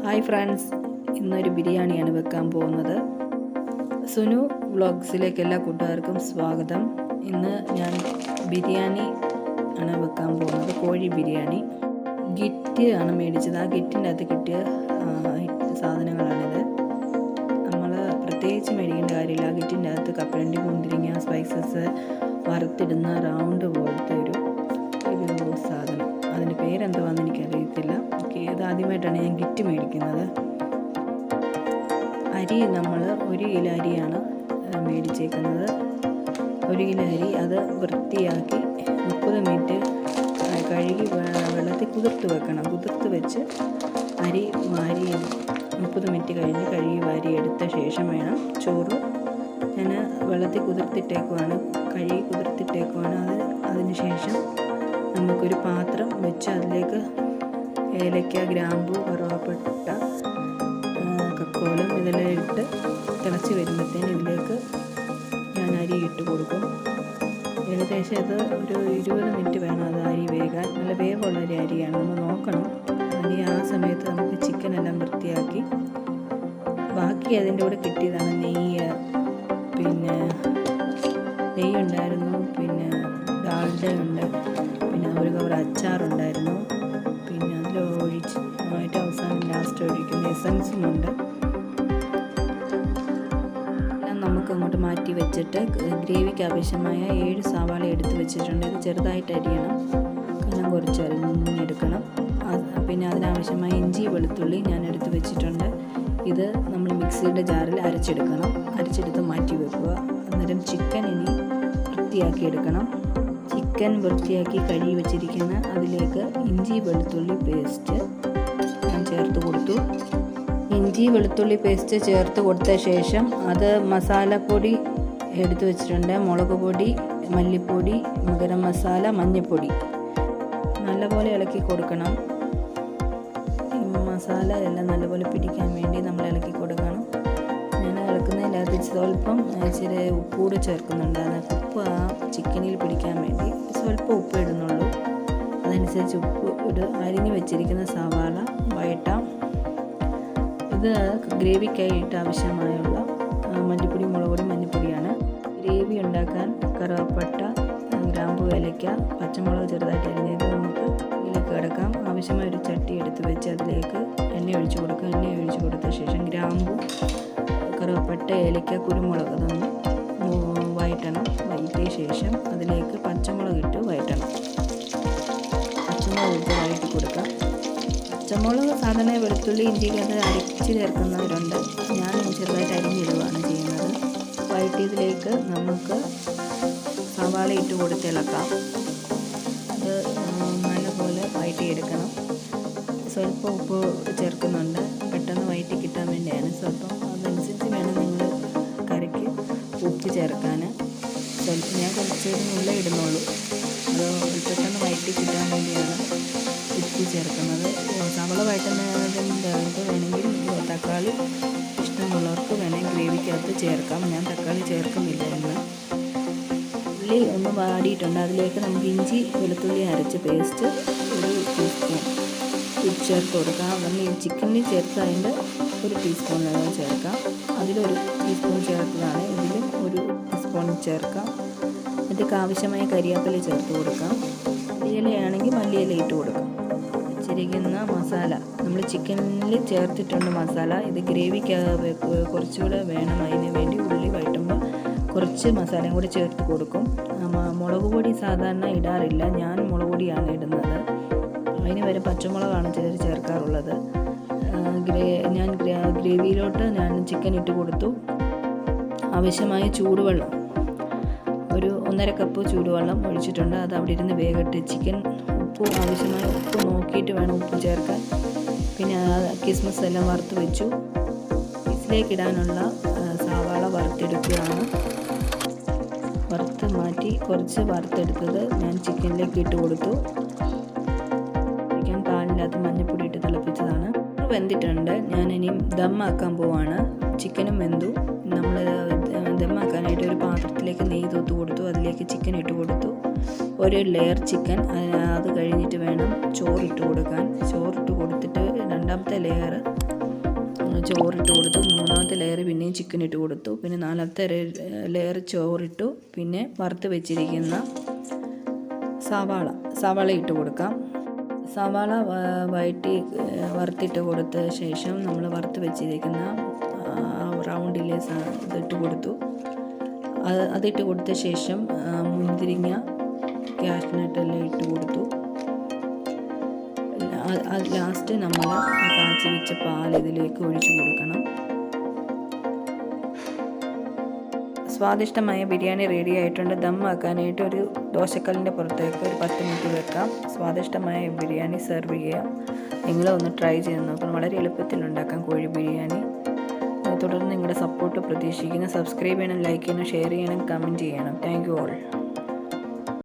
Hi friends ഇന്നൊരു ബിരിയാണിയാണ് വെക്കാൻ പോകുന്നത്. സുനു വ്ളോഗ്സിലേക്ക് എല്ലാ കൂട്ടുകാർക്കും സ്വാഗതം. ഇന്ന് ഞാൻ ബിരിയാണി ആണ് വെക്കാൻ പോകുന്നത് കോഴി ബിരിയാണി. ഗിറ്റ് ആണ് മേടിച്ചത്. ആ ഗിറ്റിന്റെ അകത്ത് കിട്ടിയ സാധനങ്ങളാണിത്. നമ്മൾ പ്രത്യേകിച്ച് മേടിക്കേണ്ട കാര്യമില്ല. ആ ഗിറ്റിന്റെ അകത്ത് കപ്പലണ്ടി മുന്തിരിങ്ങ സ്പൈസസ് വറുത്തിടുന്ന റൗണ്ട് പോലത്തെ ഒരു ഒരു സാധനം. അതിന്റെ പേരെന്തുവാന്ന് എനിക്കറിയത്തില്ല. എനിക്ക് ഇത് ആദ്യമായിട്ടാണ് ഞാൻ ഗിറ്റ് മേടിക്കുന്നത്. അരി നമ്മൾ ഒരു കിലോ അരിയാണ് മേടിച്ചേക്കുന്നത്. ഒരു കിലോ അരി അത് വൃത്തിയാക്കി മുപ്പത് മിനിറ്റ് കഴുകി വെള്ളത്തിൽ കുതിർത്ത് വെക്കണം. കുതിർത്ത് വെച്ച് അരി വാരി മുപ്പത് മിനിറ്റ് കഴിഞ്ഞ് കഴുകി വാരി എടുത്ത ശേഷം വേണം ചോറ്. ഞാൻ വെള്ളത്തിൽ കുതിർത്തിട്ടേക്കുവാണ്. കഴുകി കുതിർത്തിട്ടേക്കുവാണ്. അത് അതിന് ശേഷം നമുക്കൊരു പാത്രം വെച്ച് അതിലേക്ക് ഏലക്ക ഗ്രാമ്പു കറുവാപ്പട്ട കക്കോലം ഇതെല്ലാം ഇട്ട് തിളച്ച് വരുമ്പോഴത്തേന് ഇതിലേക്ക് ഞാൻ അരി ഇട്ട് കൊടുക്കും. ഏകദേശം ഇത് ഒരു ഇരുപത് മിനിറ്റ് വേണം അത് അരി വേകാൻ. നല്ല വേവുള്ള ഒരു അരിയാണ്. നമ്മൾ നോക്കണം. അരി ആ സമയത്ത് നമുക്ക് ചിക്കൻ എല്ലാം വൃത്തിയാക്കി. ബാക്കി അതിന്റെ കൂടെ കിട്ടിയതാണ് നെയ്യ്. പിന്നെ നെയ്യ് ഉണ്ടായിരുന്നു. പിന്നെ ഡാൽഡ ഉണ്ട്. പിന്നെ ഒരു കവർ അച്ചാറുണ്ടായിരുന്നു. ഒഴിക്കുന്ന എസൻസും ഉണ്ട് എല്ലാം നമുക്ക് അങ്ങോട്ട് മാറ്റി വെച്ചിട്ട് ഗ്രേവിക്ക് ആവശ്യമായ ഏഴ് സവാള എടുത്ത് വെച്ചിട്ടുണ്ട്. ഇത് ചെറുതായിട്ട് അരിയണം. കനം കുറച്ച് അരിഞ്ഞെടുക്കണം പിന്നെ അതിനാവശ്യമായ ഇഞ്ചി വെളുത്തുള്ളി ഞാൻ എടുത്ത് വെച്ചിട്ടുണ്ട്. ഇത് നമ്മൾ മിക്സിയുടെ ജാറിൽ അരച്ചെടുക്കണം. അരച്ചെടുത്ത് മാറ്റി വെക്കുക. അന്നേരം ചിക്കൻ ഇനി വൃത്തിയാക്കി എടുക്കണം. ചിക്കൻ വൃത്തിയാക്കി കഴുകി വെച്ചിരിക്കുന്ന അതിലേക്ക് ഇഞ്ചി വെളുത്തുള്ളി പേസ്റ്റ് ചേർത്ത് കൊടുത്തു. ഇഞ്ചി വെളുത്തുള്ളി പേസ്റ്റ് ചേർത്ത് കൊടുത്ത ശേഷം അത് മസാലപ്പൊടി എടുത്തു വെച്ചിട്ടുണ്ട്. മുളക് പൊടി മല്ലിപ്പൊടി ഗരം മസാല മഞ്ഞൾപ്പൊടി നല്ലപോലെ ഇളക്കി കൊടുക്കണം. ഈ മസാല എല്ലാം നല്ലപോലെ പിടിക്കാൻ വേണ്ടി നമ്മൾ ഇളക്കി കൊടുക്കണം. ഞാൻ ഇളക്കുന്നതിനകത്ത് സ്വല്പം ഇച്ചിരി ഉപ്പൂടെ ചേർക്കുന്നുണ്ട്. അതിനകത്ത് ഉപ്പ് ആ ചിക്കനിൽ പിടിക്കാൻ വേണ്ടി. സ്വല്പം ഉപ്പ് ഇടുന്നുള്ളൂ അതനുസരിച്ച് ഉപ്പ് ഒരു അരിഞ്ഞു വെച്ചിരിക്കുന്ന സവാള വയട്ടാം ഇത് ഗ്രേവിക്കായിട്ട് ആവശ്യമായുള്ള മല്ലിപ്പൊടി മുളക് പൊടി മഞ്ഞൾപ്പൊടിയാണ് ഗ്രേവി ഉണ്ടാക്കാൻ കറുവപ്പട്ട ഗ്രാമ്പു ഏലയ്ക്ക പച്ചമുളക് ചെറുതായിട്ട് അരിഞ്ഞത് നമുക്ക് ഇതിലേക്ക് കിടക്കാം. ആവശ്യമായ ഒരു ചട്ടി എടുത്ത് വെച്ച് അതിലേക്ക് എണ്ണ ഒഴിച്ചു കൊടുക്കുക. എണ്ണ ഒഴിച്ചു കൊടുത്ത ശേഷം ഗ്രാമ്പു കറുവപ്പട്ട ഏലയ്ക്ക കുരുമുളക് അതൊന്ന് വയറ്റണം. വഴറ്റിയ ശേഷം അതിലേക്ക് പച്ചമുളക് ഇട്ട് വഴറ്റണം പച്ചമുളക് ഇട്ട് കൊടുക്കാം. പച്ചമുളക് സാധാരണ വെളുത്തുള്ളി ഇഞ്ചിക്ക് അത് അരച്ച് ചേർക്കുന്നവരുണ്ട്. ഞാൻ ചെറുതായിട്ട് അരിഞ്ഞിടുകയാണ് ചെയ്യുന്നത്. വഴറ്റിയതിലേക്ക് നമുക്ക് സവാള ഇട്ട് കൊടുത്ത് ഇളക്കാം. അത് നല്ലപോലെ വഴറ്റിയെടുക്കണം. സ്വല്പം ഉപ്പ് ചേർക്കുന്നുണ്ട്. പെട്ടെന്ന് വയറ്റി കിട്ടാൻ വേണ്ടിയാണ്. സ്വല്പം അതനുസരിച്ച് വേണം നിങ്ങൾ കറിക്ക് ഉപ്പ് ചേർക്കാൻ ഞാൻ കുറച്ച് ഉള്ള ഇടുന്നുള്ളൂ. അത് പെട്ടെന്ന് വയറ്റി കിട്ടാൻ വേണ്ടിയാണ് ഉപ്പ് ചേർക്കുന്നത്. സവള വയറ്റുന്നതിന്റെ വേണമെങ്കിൽ തക്കാളി ഇഷ്ടമുള്ളവർക്ക് വേണമെങ്കിൽ ഗ്രേവിക്കകത്ത് ചേർക്കാം. ഞാൻ തക്കാളി ചേർക്കുന്നില്ല എന്ന് ഉള്ളി ഒന്ന് വാടിയിട്ടുണ്ട്. അതിലേക്ക് നമുക്ക് ഇഞ്ചി വെളുത്തുള്ളി അരച്ച് പേസ്റ്റ് ഒരു ടീസ്പൂൺ ചേർത്ത് കൊടുക്കാം. നമ്മൾ ഈ ചിക്കനിൽ ചേർത്തതിന്റെ ഒരു ടീസ്പൂൺ ചേർക്കാം. അതിലൊരു ടീസ്പൂൺ ചേർത്തതാണ്. ഇതിലും ഒരു ടീസ്പൂൺ ചേർക്കാം. എന്നിട്ട് ആവശ്യമായ കരിയാപ്പില ചേർത്ത് കൊടുക്കാം. മല്ലിയിലയാണെങ്കിൽ മല്ലിയില ഇട്ട് കൊടുക്കാം. വെച്ചിരിക്കുന്ന മസാല നമ്മൾ ചിക്കനിൽ ചേർത്തിട്ടുണ്ട് മസാല ഇത് ഗ്രേവിക്ക് കുറച്ചുകൂടെ വേണം. അതിന് വേണ്ടി ഉള്ളി വഴറ്റുമ്പോൾ കുറച്ച് മസാലയും കൂടി ചേർത്ത് കൊടുക്കും. മുളക് പൊടി സാധാരണ ഇടാറില്ല. ഞാൻ മുളക് പൊടിയാണ് ഇടുന്നത്. അതിന് വരെ പച്ചമുളകാണ് ചിലർ ചേർക്കാറുള്ളത്. ഗ്രേ ഞാൻ ഗ്രേവിയിലോട്ട് ഞാൻ ചിക്കൻ ഇട്ട് കൊടുത്തു. ആവശ്യമായ ചൂടുവെള്ളം ഒന്നര കപ്പ് ചൂടുവെള്ളം ഒഴിച്ചിട്ടുണ്ട്. അത് അവിടെ ഇരുന്ന് വേഗട്ടെ ചിക്കൻ ഉപ്പ് ആവശ്യമായ ഉപ്പ് നോക്കിയിട്ട് വേണം ഉപ്പ് ചേർക്കാൻ. പിന്നെ കിസ്മസ് എല്ലാം വറുത്ത് വെച്ചു. ഇതിലേക്കിടാനുള്ള ആ, സവാള വറുത്തെടുക്കുകയാണ്. വറുത്ത് മാറ്റി കുറച്ച് വറുത്തെടുത്തത് ഞാൻ ചിക്കനിലേക്ക് ഇട്ട് കൊടുത്തു. ചിക്കൻ പാലിനകത്ത് മഞ്ഞപ്പൊടി ഇട്ട് തിളപ്പിച്ചതാണ്. വെന്തിട്ടുണ്ട്. ഞാൻ ഇനിയും ദമ്മാക്കാൻ പോവാണ്. ചിക്കനും വെന്തു. നമ്മൾ പാത്രത്തിലേക്ക് നെയ്യ് തൂത്ത് കൊടുത്തു അതിലേക്ക് ചിക്കൻ ഇട്ട് കൊടുത്തു. ഒരു ലെയർ ചിക്കൻ അത് കഴിഞ്ഞിട്ട് വേണം ചോറിട്ട് കൊടുക്കാൻ. ചോറിട്ട് കൊടുത്തിട്ട് രണ്ടാം രണ്ടാമത്തെ ലെയർ ചോറിട്ട് കൊടുത്തു. മൂന്നാമത്തെ ലെയർ പിന്നെയും ചിക്കൻ ഇട്ട് കൊടുത്തു. പിന്നെ നാലാമത്തെ ലെയർ ചോറിട്ടു. പിന്നെ വറുത്ത് വെച്ചിരിക്കുന്ന സവാള സവാള ഇട്ട് കൊടുക്കാം. സവാള വയറ്റി വറുത്തിട്ട് കൊടുത്ത ശേഷം നമ്മൾ വറുത്ത് വെച്ചിരിക്കുന്ന റൗണ്ടിലെ ഇതിട്ട് കൊടുത്തു. അതിട്ട് കൊടുത്ത ശേഷം മുന്തിരിങ്ങ ക്യാഷ്നട്ടെല്ലാം ഇട്ട് കൊടുത്തു. ലാസ്റ്റ് നമ്മൾ കാച്ചി വെച്ച പാൽ ഇതിലേക്ക് ഒഴിച്ചു കൊടുക്കണം. സ്വാദിഷ്ടമായ ബിരിയാണി റെഡി ആയിട്ടുണ്ട്. ദം ആക്കാനായിട്ട് ഒരു ദോശക്കല്ലിന്റെ പുറത്തേക്ക് ഒരു പത്ത് മിനിറ്റ് വെക്കാം. സ്വാദിഷ്ടമായ ബിരിയാണി സെർവ് ചെയ്യാം. നിങ്ങളൊന്ന് ട്രൈ ചെയ്ത് നോക്കണം. വളരെ എളുപ്പത്തിൽ ഉണ്ടാക്കാം കോഴി ബിരിയാണി. തുടർന്ന് നിങ്ങളുടെ സപ്പോർട്ട് പ്രതീക്ഷിക്കുന്നു. സബ്സ്ക്രൈബ് ചെയ്യണം ലൈക്ക് ചെയ്യണം ഷെയർ ചെയ്യണം കമന്റ് ചെയ്യണം. Thank you all